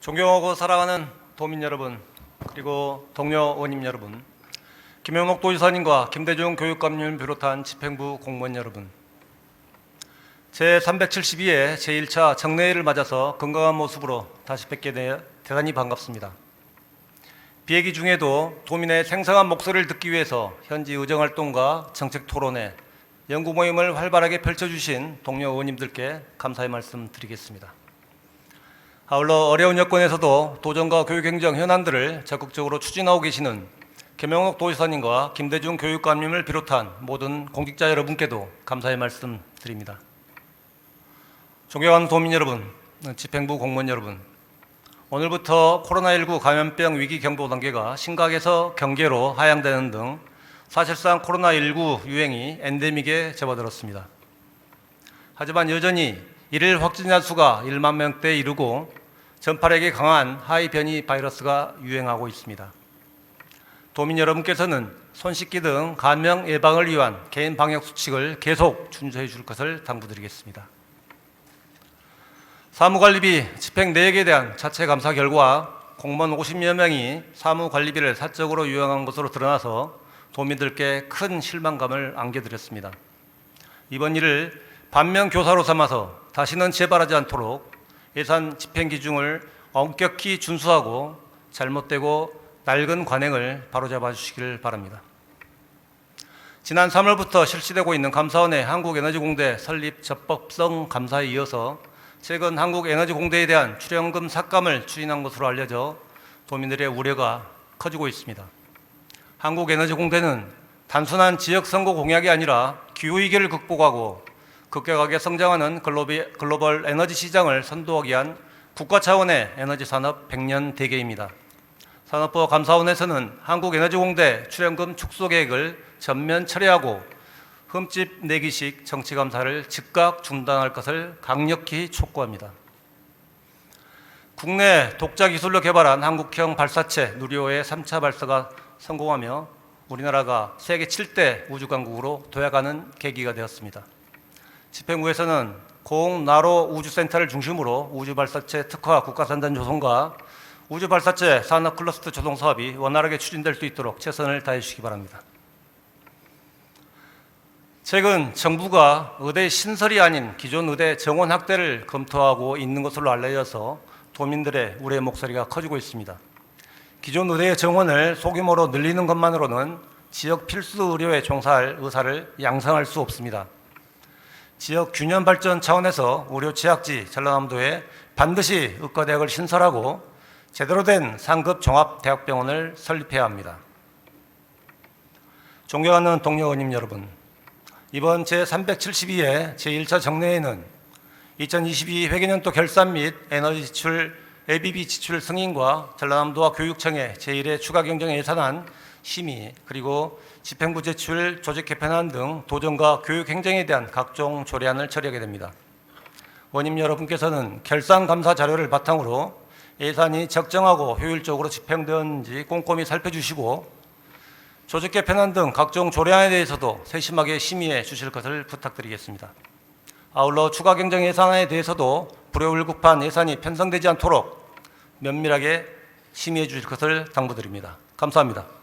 존경하고 사랑하는 도민 여러분 그리고 동료 원임 여러분 김영록 도지사님과 김대중 교육감님 비롯한 집행부 공무원 여러분 제372회 제1차 정례회를 맞아서 건강한 모습으로 다시 뵙게 돼 대단히 반갑습니다. 비회기 중에도 도민의 생생한 목소리를 듣기 위해서 현지 의정활동과 정책 토론회, 연구 모임을 활발하게 펼쳐주신 동료 의원님들께 감사의 말씀 드리겠습니다. 아울러 어려운 여건에서도 도전과 교육 행정 현안들을 적극적으로 추진하고 계시는 김영록 도지사님과 김대중 교육감님을 비롯한 모든 공직자 여러분께도 감사의 말씀 드립니다. 존경하는 도민 여러분, 집행부 공무원 여러분, 오늘부터 코로나19 감염병 위기 경보 단계가 심각에서 경계로 하향되는 등 사실상 코로나19 유행이 엔데믹에 접어들었습니다. 하지만 여전히 일일 확진자 수가 1만 명대에 이르고 전파력이 강한 하이 변이 바이러스가 유행하고 있습니다. 도민 여러분께서는 손 씻기 등 감염 예방을 위한 개인 방역 수칙을 계속 준수해 줄 것을 당부드리겠습니다. 사무관리비 집행 내역에 대한 자체 감사 결과 공무원 50여 명이 사무관리비를 사적으로 유용한 것으로 드러나서 도민들께 큰 실망감을 안겨드렸습니다. 이번 일을 반면 교사로 삼아서 다시는 재발하지 않도록 예산 집행 기준을 엄격히 준수하고 잘못되고 낡은 관행을 바로잡아 주시길 바랍니다. 지난 3월부터 실시되고 있는 감사원의 한국에너지공대 설립 적법성 감사에 이어서 최근 한국에너지공대에 대한 출연금 삭감을 추진한 것으로 알려져 도민들의 우려가 커지고 있습니다. 한국에너지공대는 단순한 지역 선거 공약이 아니라 기후위기를 극복하고 급격하게 성장하는 글로벌 에너지 시장을 선도하기 위한 국가 차원의 에너지 산업 100년 대계입니다. 산업부 감사원에서는 한국에너지공대 출연금 축소 계획을 전면 철회하고 흠집 내기식 정치 감사를 즉각 중단할 것을 강력히 촉구합니다. 국내 독자 기술로 개발한 한국형 발사체 누리호의 3차 발사가 성공하며 우리나라가 세계 7대 우주 강국으로 도약하는 계기가 되었습니다. 집행부에서는 공나로 우주센터를 중심으로 우주 발사체 특화 국가산단 조성과 우주 발사체 산업 클러스터 조성 사업이 원활하게 추진될 수 있도록 최선을 다해 주시기 바랍니다. 최근 정부가 의대 신설이 아닌 기존 의대 정원 확대를 검토하고 있는 것으로 알려져서 도민들의 우려의 목소리가 커지고 있습니다. 기존 의대의 정원을 소규모로 늘리는 것만으로는 지역 필수 의료에 종사할 의사를 양성할 수 없습니다. 지역 균형 발전 차원에서 의료 취약지 전라남도에 반드시 의과대학을 신설하고 제대로 된 상급 종합대학병원을 설립해야 합니다. 존경하는 동료 의원님 여러분, 이번 제372회 제1차 정례회는 2022 회계년도 결산 및 에너지 지출 ABB 지출 승인과 전라남도와 교육청의 제1회 추가 경정 예산안 심의 그리고 집행부 제출 조직 개편안 등 도정과 교육 행정에 대한 각종 조례안을 처리하게 됩니다. 원님 여러분께서는 결산 감사 자료를 바탕으로 예산이 적정하고 효율적으로 집행되었는지 꼼꼼히 살펴주시고 조직 개편안 등 각종 조례안에 대해서도 세심하게 심의해 주실 것을 부탁드리겠습니다. 아울러 추가 경정 예산안에 대해서도 불효불급한 예산이 편성되지 않도록 면밀하게 심의해 주실 것을 당부드립니다. 감사합니다.